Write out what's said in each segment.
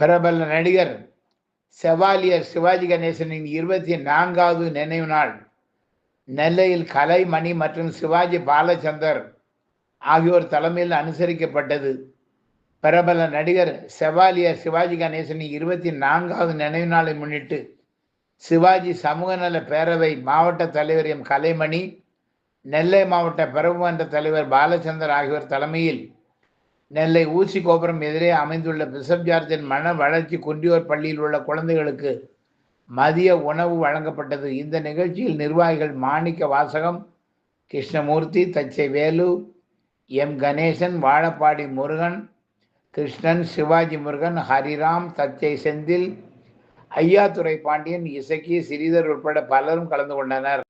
பிரபல நடிகர் செவாலியர் சிவாஜி கணேசனின் இருபத்தி நான்காவது நினைவு நாள். நெல்லையில் கலைமணி மற்றும் சிவாஜி பாலச்சந்தர் ஆகியோர் தலைமையில் அனுசரிக்கப்பட்டது. பிரபல நடிகர் செவாலியர் சிவாஜி கணேசனின் இருபத்தி நான்காவது நினைவு நாளை முன்னிட்டு சிவாஜி சமூக நல பேரவை மாவட்ட தலைவர் எம் கலைமணி நெல்லை மாவட்ட பிரபுமன்ற தலைவர் பாலச்சந்தர் ஆகியோர் தலைமையில் நெல்லை ஊசி கோபுரம் எதிரே அமைந்துள்ள பிசப் ஜார்ஜன் மன வளர்ச்சி குன்றியோர் பள்ளியில் உள்ள குழந்தைகளுக்கு மதிய உணவு வழங்கப்பட்டது. இந்த நிகழ்ச்சியில் நிர்வாகிகள் மாணிக்க வாசகம் கிருஷ்ணமூர்த்தி தச்சை வேலு எம் கணேசன் வாழப்பாடி முருகன் கிருஷ்ணன் சிவாஜி முருகன் ஹரிராம் தச்சை செந்தில் ஐயாத்துறை பாண்டியன் இசக்கி சிறீதர் உட்பட பலரும் கலந்து கொண்டனர்.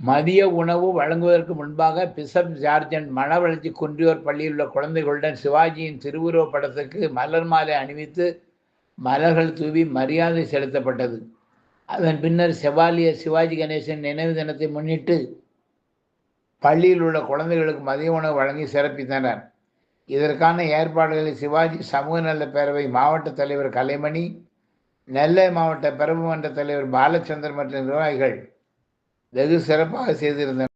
மதிய உணவு வழங்குவதற்கு முன்பாக பிசப் ஜார்ஜன் மனவளர்ச்சி குன்றியோர் பள்ளியில் உள்ள குழந்தைகளுடன் சிவாஜியின் திருவுருவப் படத்துக்கு மலர் மாலை அணிவித்து மலர்கள் தூவி மரியாதை செலுத்தப்பட்டது. அதன் பின்னர் செவாலிய சிவாஜி கணேசன் நினைவு தினத்தை முன்னிட்டு பள்ளியில் உள்ள குழந்தைகளுக்கு மதிய உணவு வழங்கி சிறப்பித்தனர். இதற்கான ஏற்பாடுகளை சிவாஜி சமூக நல பேரவை மாவட்ட தலைவர் கலைமணி நெல்லை மாவட்ட பிரபு மன்ற தலைவர் பாலச்சந்தர் மற்றும் நிர்வாகிகள் வெகு சிறப்பாக செய்திருந்தனர்